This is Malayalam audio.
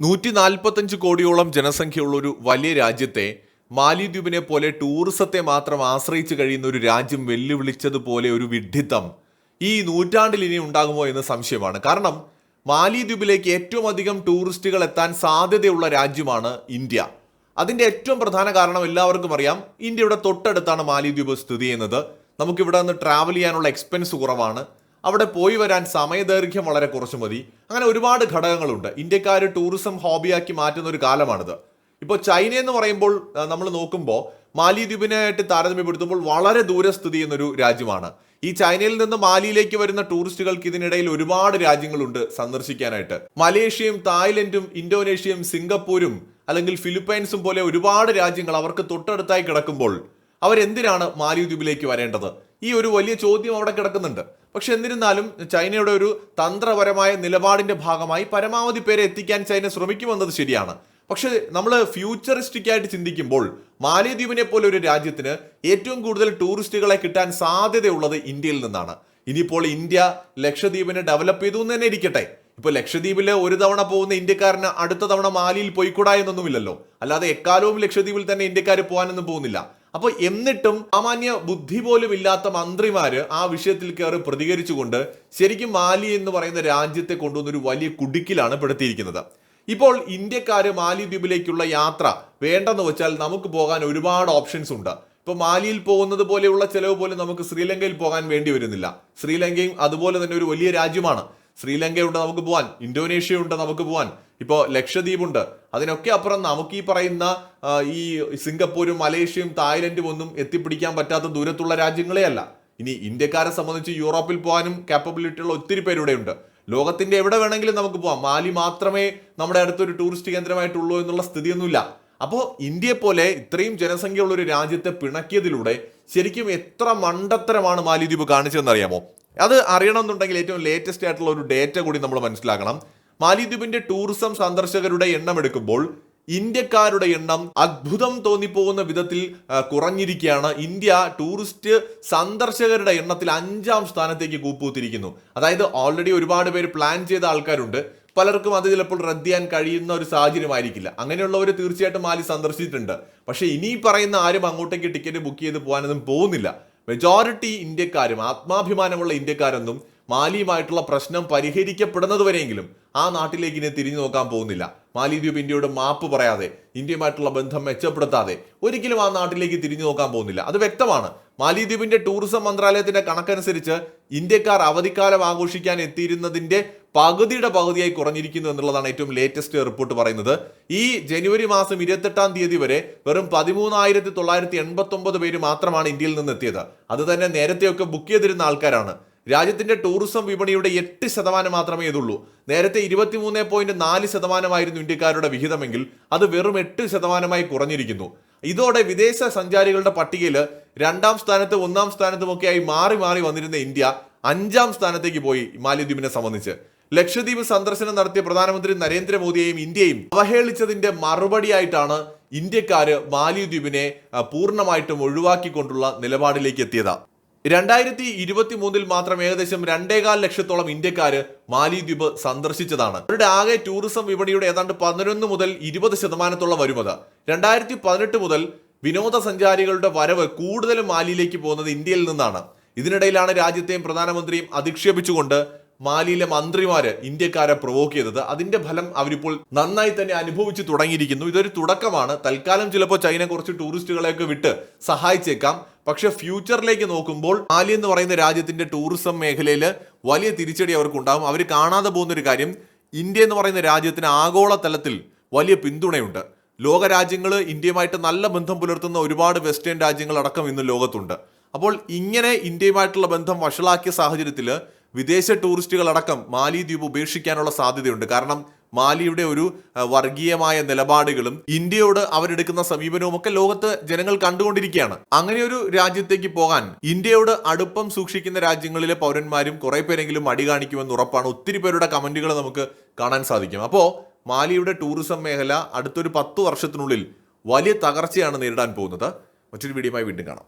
നൂറ്റി നാൽപ്പത്തഞ്ച് കോടിയോളം ജനസംഖ്യയുള്ള ഒരു വലിയ രാജ്യത്തെ മാലിദ്വീപിനെ പോലെ ടൂറിസത്തെ മാത്രം ആശ്രയിച്ച് കഴിയുന്ന ഒരു രാജ്യം വെല്ലുവിളിച്ചതുപോലെ ഒരു വിഡ്ഢിത്തം ഈ നൂറ്റാണ്ടിൽ ഇനി ഉണ്ടാകുമോ എന്ന് സംശയമാണ്. കാരണം മാലിദ്വീപിലേക്ക് ഏറ്റവും അധികം ടൂറിസ്റ്റുകൾ എത്താൻ സാധ്യതയുള്ള രാജ്യമാണ് ഇന്ത്യ. അതിന്റെ ഏറ്റവും പ്രധാന കാരണം എല്ലാവർക്കും അറിയാം. ഇന്ത്യയുടെ തൊട്ടടുത്താണ് മാലിദ്വീപ് സ്ഥിതി ചെയ്യുന്നത്. നമുക്കിവിടെ നിന്ന് ട്രാവൽ ചെയ്യാനുള്ള എക്സ്പെൻസ് കുറവാണ്. അവിടെ പോയി വരാൻ സമയദൈർഘ്യം വളരെ കുറച്ച് മതി. അങ്ങനെ ഒരുപാട് ഘടകങ്ങളുണ്ട്. ഇന്ത്യക്കാർ ടൂറിസം ഹോബിയാക്കി മാറ്റുന്ന ഒരു കാലമാണിത്. ഇപ്പോൾ ചൈന എന്ന് പറയുമ്പോൾ നമ്മൾ നോക്കുമ്പോൾ മാലിദ്വീപിനായിട്ട് താരതമ്യപ്പെടുത്തുമ്പോൾ വളരെ ദൂരെ സ്ഥിതി ചെയ്യുന്നൊരു രാജ്യമാണ്. ഈ ചൈനയിൽ നിന്ന് മാലിയിലേക്ക് വരുന്ന ടൂറിസ്റ്റുകൾക്ക് ഇതിനിടയിൽ ഒരുപാട് രാജ്യങ്ങളുണ്ട് സന്ദർശിക്കാനായിട്ട്. മലേഷ്യയും തായ്ലൻഡും ഇന്തോനേഷ്യയും സിംഗപ്പൂരും അല്ലെങ്കിൽ ഫിലിപ്പൈൻസും പോലെ ഒരുപാട് രാജ്യങ്ങൾ അവർക്ക് തൊട്ടടുത്തായി കിടക്കുമ്പോൾ അവരെന്തിനാണ് മാലിദ്വീപിലേക്ക് വരേണ്ടത്? ഈ ഒരു വലിയ ചോദ്യം അവിടെ കിടക്കുന്നുണ്ട്. പക്ഷെ എന്നിരുന്നാലും ചൈനയുടെ ഒരു തന്ത്രപരമായ നിലപാടിന്റെ ഭാഗമായി പരമാവധി പേരെ എത്തിക്കാൻ ചൈന ശ്രമിക്കുമെന്നത് ശരിയാണ്. പക്ഷെ നമ്മൾ ഫ്യൂച്ചറിസ്റ്റിക് ആയിട്ട് ചിന്തിക്കുമ്പോൾ മാലിദ്വീപിനെ പോലെ ഒരു രാജ്യത്തിന് ഏറ്റവും കൂടുതൽ ടൂറിസ്റ്റുകളെ കിട്ടാൻ സാധ്യതയുള്ളത് ഇന്ത്യയിൽ നിന്നാണ്. ഇനിയിപ്പോൾ ഇന്ത്യ ലക്ഷദ്വീപിനെ ഡെവലപ്പ് ചെയ്തു എന്ന് തന്നെ ഇരിക്കട്ടെ. ഇപ്പൊ ലക്ഷദ്വീപിൽ ഒരു തവണ പോകുന്ന ഇന്ത്യക്കാരന് അടുത്ത തവണ മാലിയിൽ പോയിക്കൂടാ എന്നൊന്നുമില്ലല്ലോ. അല്ലാതെ എക്കാലവും ലക്ഷദ്വീപിൽ തന്നെ ഇന്ത്യക്കാർ പോകാനൊന്നും പോകുന്നില്ല. അപ്പോൾ എന്നിട്ടും സാമാന്യ ബുദ്ധി പോലും ഇല്ലാത്ത മന്ത്രിമാര് ആ വിഷയത്തിൽ കയറി പ്രതികരിച്ചുകൊണ്ട് ശരിക്കും മാലി എന്ന് പറയുന്ന രാജ്യത്തെ കൊണ്ടുവന്ന ഒരു വലിയ കുടുക്കിലാണ് പെടുത്തിയിരിക്കുന്നത് ഇപ്പോൾ ഇന്ത്യക്കാര് മാലിദ്വീപിലേക്കുള്ള യാത്ര വേണ്ടെന്ന് വെച്ചാൽ നമുക്ക് പോകാൻ ഒരുപാട് ഓപ്ഷൻസ് ഉണ്ട്. ഇപ്പൊ മാലിയിൽ പോകുന്നത് പോലെയുള്ള ചെലവ് പോലും നമുക്ക് ശ്രീലങ്കയിൽ പോകാൻ വേണ്ടി വരുന്നില്ല. ശ്രീലങ്കയും അതുപോലെ തന്നെ ഒരു വലിയ രാജ്യമാണ്. ശ്രീലങ്കയുണ്ട് നമുക്ക് പോവാൻ. ഇന്തോനേഷ്യ ഉണ്ട് നമുക്ക് പോവാൻ. ഇപ്പോൾ ലക്ഷദ്വീപ് ഉണ്ട് അതിനൊക്കെ അപ്പുറം നമുക്ക് ഈ പറയുന്ന ഈ സിംഗപ്പൂരും മലേഷ്യയും തായ്ലൻഡും ഒന്നും എത്തിപ്പിടിക്കാൻ പറ്റാത്ത ദൂരത്തുള്ള രാജ്യങ്ങളെ അല്ല ഇനി ഇന്ത്യക്കാരെ സംബന്ധിച്ച് യൂറോപ്പിൽ പോകാനും കാപ്പബിലിറ്റി ഉള്ള ഒത്തിരി പേരിവിടെയുണ്ട് ലോകത്തിന്റെ എവിടെ വേണമെങ്കിലും നമുക്ക് പോവാം. മാലി മാത്രമേ നമ്മുടെ അടുത്തൊരു ടൂറിസ്റ്റ് കേന്ദ്രമായിട്ടുള്ളൂ എന്നുള്ള സ്ഥിതിയൊന്നുമില്ല. അപ്പോൾ ഇന്ത്യയെ പോലെ ഇത്രയും ജനസംഖ്യയുള്ള ഒരു രാജ്യത്തെ പിണക്കിയതിലൂടെ ശരിക്കും എത്ര മണ്ടത്തരമാണ് മാലിദ്വീപ് കാണിച്ചതെന്ന് അറിയാമോ അത് അറിയണമെന്നുണ്ടെങ്കിൽ ഏറ്റവും ലേറ്റസ്റ്റ് ആയിട്ടുള്ള ഒരു ഡേറ്റ കൂടി നമ്മൾ മനസ്സിലാക്കണം. മാലിദ്വീപിന്റെ ടൂറിസം സന്ദർശകരുടെ എണ്ണം എടുക്കുമ്പോൾ ഇന്ത്യക്കാരുടെ എണ്ണം അത്ഭുതം തോന്നിപ്പോകുന്ന വിധത്തിൽ കുറഞ്ഞിരിക്കുകയാണ്. ഇന്ത്യ ടൂറിസ്റ്റ് സന്ദർശകരുടെ എണ്ണത്തിൽ അഞ്ചാം സ്ഥാനത്തേക്ക് കൂപ്പൂത്തിരിക്കുന്നു അതായത് ഓൾറെഡി ഒരുപാട് പേര് പ്ലാൻ ചെയ്ത ആൾക്കാരുണ്ട്. പലർക്കും അത് ചിലപ്പോൾ റദ്ദ് ചെയ്യാൻ കഴിയുന്ന ഒരു സാഹചര്യമായിരിക്കില്ല. അങ്ങനെയുള്ളവർ തീർച്ചയായിട്ടും മാലി സന്ദർശിച്ചിട്ടുണ്ട്. പക്ഷേ ഇനി പറയുന്ന ആരും അങ്ങോട്ടേക്ക് ടിക്കറ്റ് ബുക്ക് ചെയ്ത് പോകാനൊന്നും പോകുന്നില്ല. മെജോറിറ്റി ഇന്ത്യക്കാരും ആത്മാഭിമാനമുള്ള ഇന്ത്യക്കാരൊന്നും മാലിയുമായിട്ടുള്ള പ്രശ്നം പരിഹരിക്കപ്പെടുന്നതുവരെയെങ്കിലും ആ നാട്ടിലേക്ക് ഇനി തിരിഞ്ഞു നോക്കാൻ പോകുന്നില്ല. മാലിദ്വീപ് ഇന്ത്യയോട് മാപ്പ് പറയാതെ ഇന്ത്യയുമായിട്ടുള്ള ബന്ധം മെച്ചപ്പെടുത്താതെ ഒരിക്കലും ആ നാട്ടിലേക്ക് തിരിഞ്ഞു നോക്കാൻ പോകുന്നില്ല. അത് വ്യക്തമാണ്. മാലിദ്വീപിന്റെ ടൂറിസം മന്ത്രാലയത്തിന്റെ കണക്കനുസരിച്ച് ഇന്ത്യക്കാർ അവധിക്കാലം ആഘോഷിക്കാൻ എത്തിയിരുന്നതിന്റെ പകുതിയുടെ പകുതിയായി കുറഞ്ഞിരിക്കുന്നു എന്നുള്ളതാണ് ഏറ്റവും ലേറ്റസ്റ്റ് റിപ്പോർട്ട് പറയുന്നത്. ഈ ജനുവരി മാസം ഇരുപത്തെട്ടാം തീയതി വരെ വെറും പതിമൂന്നായിരത്തി തൊള്ളായിരത്തി എൺപത്തി ഒമ്പത് പേര് മാത്രമാണ് ഇന്ത്യയിൽ നിന്ന് എത്തിയത് അത് തന്നെ നേരത്തെയൊക്കെ ബുക്ക് ചെയ്തിരുന്ന ആൾക്കാരാണ്. രാജ്യത്തിന്റെ ടൂറിസം വിപണിയുടെ എട്ട് ശതമാനം മാത്രമേ ഇതുള്ളൂ. നേരത്തെ ഇരുപത്തിമൂന്ന് പോയിന്റ് നാല് ശതമാനമായിരുന്നു ഇന്ത്യക്കാരുടെ വിഹിതമെങ്കിൽ അത് വെറും എട്ട് ശതമാനമായി കുറഞ്ഞിരിക്കുന്നു. ഇതോടെ വിദേശ സഞ്ചാരികളുടെ പട്ടികയിൽ രണ്ടാം സ്ഥാനത്ത് ഒന്നാം സ്ഥാനത്തുമൊക്കെയായി മാറി മാറി വന്നിരുന്ന ഇന്ത്യ അഞ്ചാം സ്ഥാനത്തേക്ക് പോയി മാലിദ്വീപിനെ സംബന്ധിച്ച്. ലക്ഷദ്വീപ് സന്ദർശനം നടത്തിയ പ്രധാനമന്ത്രി നരേന്ദ്രമോദിയെയും ഇന്ത്യയും അവഹേളിച്ചതിന്റെ മറുപടിയായിട്ടാണ് ഇന്ത്യക്കാര് മാലിദ്വീപിനെ പൂർണമായിട്ടും ഒഴിവാക്കിക്കൊണ്ടുള്ള നിലപാടിലേക്ക് എത്തിയത്. രണ്ടായിരത്തി ഇരുപത്തി മൂന്നിൽ മാത്രം ഏകദേശം രണ്ടേകാൽ ലക്ഷത്തോളം ഇന്ത്യക്കാര് മാലിദ്വീപ് സന്ദർശിച്ചതാണ്. അവരുടെ ആകെ ടൂറിസം വിപണിയുടെ ഏതാണ്ട് പതിനൊന്ന് മുതൽ ഇരുപത് ശതമാനത്തോളം വരുമത്. രണ്ടായിരത്തി പതിനെട്ട് മുതൽ വിനോദസഞ്ചാരികളുടെ വരവ് കൂടുതലും മാലിയിലേക്ക് പോകുന്നത് ഇന്ത്യയിൽ നിന്നാണ്. ഇതിനിടയിലാണ് രാജ്യത്തെയും പ്രധാനമന്ത്രിയും അധിക്ഷേപിച്ചുകൊണ്ട് മാലിയിലെ മന്ത്രിമാര് ഇന്ത്യക്കാരെ പ്രൊവോക്ക് ചെയ്തത്. അതിന്റെ ഫലം അവരിപ്പോൾ നന്നായി തന്നെ അനുഭവിച്ചു തുടങ്ങിയിരിക്കുന്നു. ഇതൊരു തുടക്കമാണ്. തൽക്കാലം ചിലപ്പോൾ ചൈന കുറച്ച് ടൂറിസ്റ്റുകളെയൊക്കെ വിട്ട് സഹായിച്ചേക്കാം. പക്ഷെ ഫ്യൂച്ചറിലേക്ക് നോക്കുമ്പോൾ മാലി എന്ന് പറയുന്ന രാജ്യത്തിന്റെ ടൂറിസം മേഖലയിൽ വലിയ തിരിച്ചടി അവർക്കുണ്ടാകും. അവർ കാണാതെ പോകുന്ന ഒരു കാര്യം ഇന്ത്യ എന്ന് പറയുന്ന രാജ്യത്തിന് ആഗോള തലത്തിൽ വലിയ പിന്തുണയുണ്ട്. ലോക രാജ്യങ്ങൾ ഇന്ത്യയുമായിട്ട് നല്ല ബന്ധം പുലർത്തുന്ന ഒരുപാട് വെസ്റ്റേൺ രാജ്യങ്ങൾ അടക്കം ഇന്ന് ലോകത്തുണ്ട്. അപ്പോൾ ഇങ്ങനെ ഇന്ത്യയുമായിട്ടുള്ള ബന്ധം വഷളാക്കിയ സാഹചര്യത്തിൽ വിദേശ ടൂറിസ്റ്റുകളടക്കം മാലി ദ്വീപ് ഉപേക്ഷിക്കാനുള്ള സാധ്യതയുണ്ട്. കാരണം മാലിയുടെ ഒരു വർഗീയമായ നിലപാടുകളും ഇന്ത്യയോട് അവരെടുക്കുന്ന സമീപനവും ഒക്കെ ലോകത്ത് ജനങ്ങൾ കണ്ടുകൊണ്ടിരിക്കുകയാണ്. അങ്ങനെ ഒരു രാജ്യത്തേക്ക് പോകാൻ ഇന്ത്യയോട് അടുപ്പം സൂക്ഷിക്കുന്ന രാജ്യങ്ങളിലെ പൗരന്മാരും കുറെ പേരെങ്കിലും മടി കാണിക്കുമെന്ന് ഉറപ്പാണ് ഒത്തിരി പേരുടെ കമന്റുകൾ നമുക്ക് കാണാൻ സാധിക്കും. അപ്പോൾ മാലിയുടെ ടൂറിസം മേഖല അടുത്തൊരു പത്ത് വർഷത്തിനുള്ളിൽ വലിയ തകർച്ചയാണ് നേരിടാൻ പോകുന്നത്. മറ്റൊരു വീഡിയോയുമായി വീണ്ടും കാണാം.